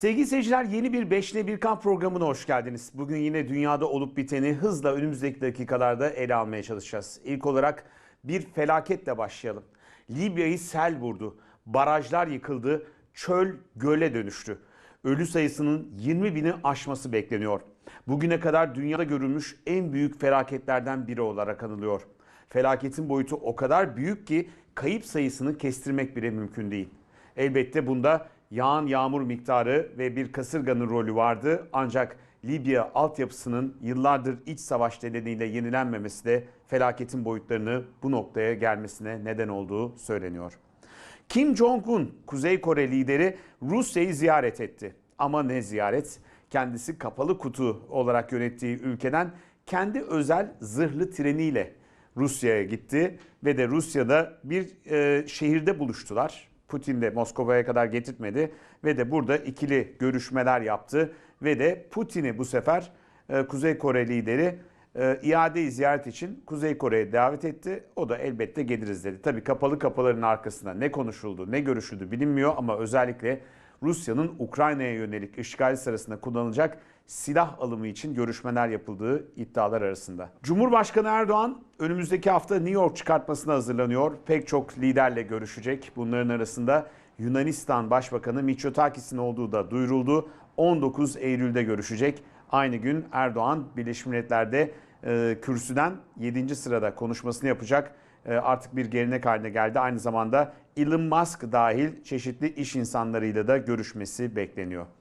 Sevgili seyirciler yeni bir Beşle Bir Kamp programına hoş geldiniz. Bugün yine dünyada olup biteni hızla önümüzdeki dakikalarda ele almaya çalışacağız. İlk olarak bir felaketle başlayalım. Libya'yı sel vurdu, barajlar yıkıldı, çöl göle dönüştü. Ölü sayısının 20 bini aşması bekleniyor. Bugüne kadar dünyada görülmüş en büyük felaketlerden biri olarak anılıyor. Felaketin boyutu o kadar büyük ki kayıp sayısını kestirmek bile mümkün değil. Elbette bunda yağan yağmur miktarı ve bir kasırganın rolü vardı. Ancak Libya altyapısının yıllardır iç savaş nedeniyle yenilenmemesi de felaketin boyutlarını bu noktaya gelmesine neden olduğu söyleniyor. Kim Jong-un, Kuzey Kore lideri Rusya'yı ziyaret etti. Ama ne ziyaret? Kendisi kapalı kutu olarak yönettiği ülkeden kendi özel zırhlı treniyle Rusya'ya gitti ve de Rusya'da bir e, şehirde buluştular. Putin de Moskova'ya kadar getirtmedi ve de burada ikili görüşmeler yaptı ve de Putin'i bu sefer e, Kuzey Kore lideri e, iadeyi ziyaret için Kuzey Kore'ye davet etti. O da elbette geliriz dedi. Tabii kapalı kapıların arkasında ne konuşuldu, ne görüşüldü bilinmiyor ama özellikle Rusya'nın Ukrayna'ya yönelik işgal sırasında kullanılacak silah alımı için görüşmeler yapıldığı iddialar arasında. Cumhurbaşkanı Erdoğan önümüzdeki hafta New York çıkartmasına hazırlanıyor. Pek çok liderle görüşecek. Bunların arasında Yunanistan Başbakanı Mitsotakis'in olduğu da duyuruldu. 19 Eylül'de görüşecek. Aynı gün Erdoğan Birleşmiş Milletler'de e, kürsüden 7. sırada konuşmasını yapacak. E, artık bir gelenek haline geldi. Aynı zamanda Elon Musk dahil çeşitli iş insanlarıyla da görüşmesi bekleniyor.